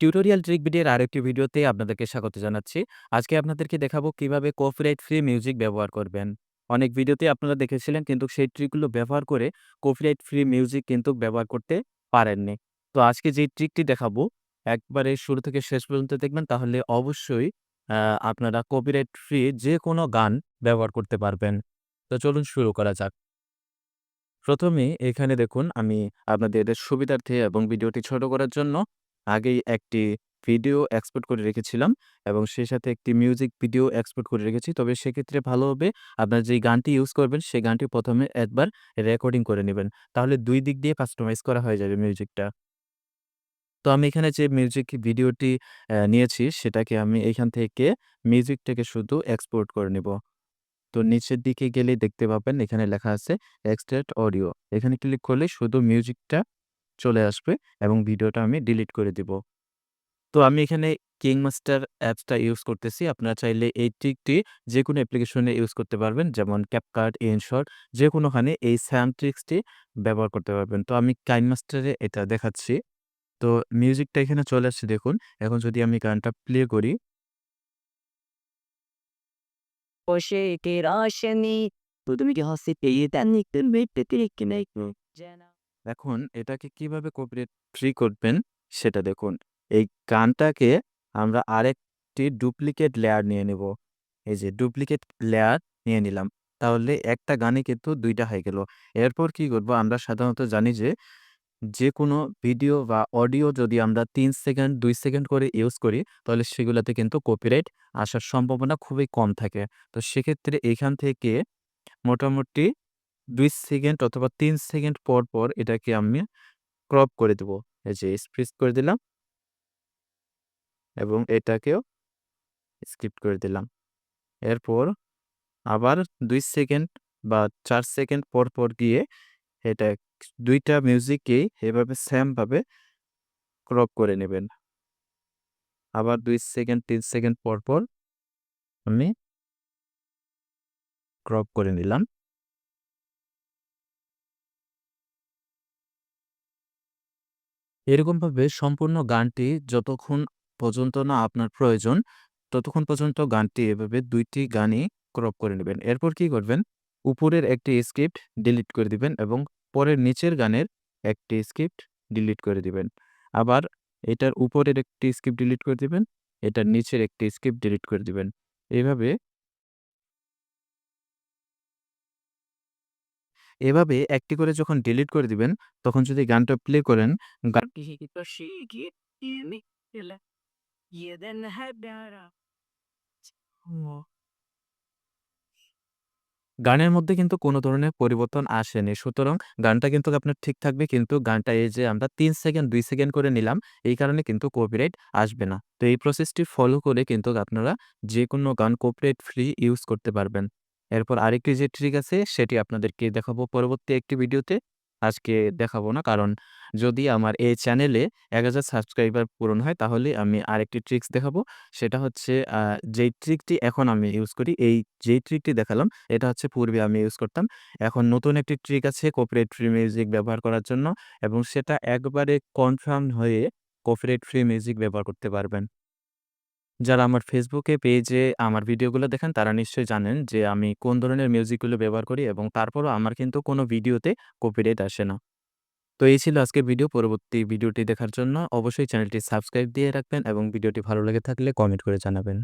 Tutorial trick ভিডিওর আরেকটি ভিডিওতে আপনাদেরকে স্বাগত জানাচ্ছি। আজকে আপনাদেরকে দেখাবো কীভাবে কপিরাইট ফ্রি মিউজিক ব্যবহার করবেন। অনেক ভিডিওতে আপনারা দেখেছিলেন কিন্তু সেই ট্রিকগুলো ব্যবহার করে কপিরাইট ফ্রি মিউজিক কিন্তু ব্যবহার করতে পারেননি। তো আজকে যেই ট্রিকটি দেখাবো, একবারে শুরু থেকে শেষ পর্যন্ত দেখবেন, তাহলে অবশ্যই আপনারা কপিরাইট ফ্রি যেকোনো গান ব্যবহার করতে পারবেন। তো চলুন শুরু করা যাক। প্রথমে এখানে দেখুন, আমি আপনাদের সুবিধার্থে এবং ভিডিওটি ছোট করার জন্য আগেই একটি ভিডিও এক্সপোর্ট করে রেখেছিলাম এবং সেই সাথে একটি মিউজিক ভিডিও এক্সপোর্ট করে রেখেছি। তবে সেক্ষেত্রে ভালো হবে, আপনার যেই গানটি ইউজ করবেন, সেই গানটি প্রথমে একবার রেকর্ডিং করে নেবেন তাহলে দুই দিক দিয়ে কাস্টমাইজ করা হয়ে যাবে মিউজিকটা। তো আমি এখানে যে মিউজিক ভিডিওটি নিয়েছি, সেটাকে আমি এখান থেকে মিউজিকটাকে শুধু এক্সপোর্ট করে নিব। তো নিচের দিকে গেলেই দেখতে পাবেন, এখানে লেখা আছে এক্সট্রাক্ট অডিও। এখানে ক্লিক করলেই শুধু মিউজিকটা চলে আসবে এবং ভিডিওটা আমি ডিলিট করে দিব। তো আমি এখানে কিংমাস্টার অ্যাপসটা ইউজ করতেছি। আপনারা চাইলে এই ট্রিকটি যে কোনো অ্যাপ্লিকেশনে ইউজ করতে পারবেন। যেমন CapCut, যে কোনোখানে এই সেম ট্রিক্সটি ব্যবহার করতে পারবেন। তো আমি কাইনমাস্টারে এটা দেখাচ্ছি। তো মিউজিকটা এখানে চলে আসছে দেখুন। এখন যদি আমি গানটা প্লে করি ki hasreti yetenliktir ve petirikkinek এখন এটাকে কীভাবে কপিরাইট ফ্রি করবেন সেটা দেখুন। এই গানটাকে আমরা আরেকটি ডুপ্লিকেট লেয়ার নিয়ে নেব এই যে ডুপ্লিকেট লেয়ার নিয়ে নিলাম। তাহলে একটা গানে কিন্তু ২ টা হয়ে গেল। এরপর কি করব আমরা সাধারণত জানি যে, যে কোনো ভিডিও বা অডিও যদি আমরা তিন সেকেন্ড দুই সেকেন্ড করে ইউজ করি তাহলে সেগুলোতে কিন্তু কপিরাইট আসার সম্ভাবনা খুবই কম থাকে। তো সেক্ষেত্রে এখান থেকে মোটামুটি ২ সেকেন্ড অথবা তিন সেকেন্ড পর, পর এটাকে আমি ক্রপ করে দেব। এই যে স্প্রেস করে দিলাম। এবং এটাকেও স্কিপ করে দিলাম। এরপর আবার দুই সেকেন্ড বা চার সেকেন্ড পর, পর গিয়ে এটা ২ টা মিউজিককেই এভাবে সেম ভাবে ক্রপ করে নেবেন। আবার দুই সেকেন্ড তিন সেকেন্ড পর, পর আমি ক্রপ করে নিলাম। এরকমভাবে সম্পূর্ণ গানটি যতক্ষণ পর্যন্ত না আপনার প্রয়োজন, ততক্ষণ পর্যন্ত গানটি এভাবে দুইটি গানই ক্রপ করে নেবেন। এরপর কি করবেন? উপরের একটি স্ক্রিপ্ট ডিলিট করে দিবেন এবং পরের নিচের গানের একটি স্ক্রিপ্ট ডিলিট করে দিবেন। আবার এটার উপরের একটি স্ক্রিপ্ট ডিলিট করে দিবেন, এটার নিচের একটি স্ক্রিপ্ট ডিলিট করে দিবেন। এভাবে এভাবে একটি করে যখন ডিলিট করে দিবেন, তখন যদি গানটা প্লে করেন, গান গানের মধ্যে কিন্তু কোনো ধরনের পরিবর্তন আসেনি। সুতরাং গানটা কিন্তু আপনার ঠিক থাকবে কিন্তু গানটা এই যে আমরা তিন সেকেন্ড দুই সেকেন্ড করে নিলাম, এই কারণে কিন্তু কপিরাইট আসবে না। তো এই প্রসেসটি ফলো করে কিন্তু আপনারা যেকোনো গান কপিরাইট ফ্রি ইউজ করতে পারবেন। এরপর আরেকটি যে ট্রিক আছে সেটি আপনাদেরকে দেখাবো পরবর্তী একটি ভিডিওতে। আজকে দেখাবো না কারণ যদি আমার এই চ্যানেলে ১০০০ সাবস্ক্রাইবার পূরণ হয় তাহলে আমি আরেকটি ট্রিক্স দেখাবো। সেটা হচ্ছে যেই ট্রিকটি এখন আমি ইউজ করি, এই যেই ট্রিকটি দেখালাম এটা হচ্ছে পূর্বে আমি ইউজ করতাম। এখন নতুন একটি ট্রিক আছে কপিরাইট ফ্রি মিউজিক ব্যবহার করার জন্য এবং সেটা একবারে কনফার্ম হয়ে কপিরাইট ফ্রি মিউজিক ব্যবহার করতে পারবেন। যারা আমার ফেসবুকে পেজে আমার ভিডিওগুলো দেখেন, তারা নিশ্চয়ই জানেন যে আমি কোন ধরনের মিউজিকগুলো ব্যবহার করি এবং তারপরও আমার কিন্তু কোনো ভিডিওতে কপিরাইট আসে না। তো এই ছিল আজকের ভিডিও। পরবর্তী ভিডিওটি দেখার জন্য অবশ্যই চ্যানেলটি সাবস্ক্রাইব দিয়ে রাখবেন এবং ভিডিওটি ভালো লেগে থাকলে কমেন্ট করে জানাবেন।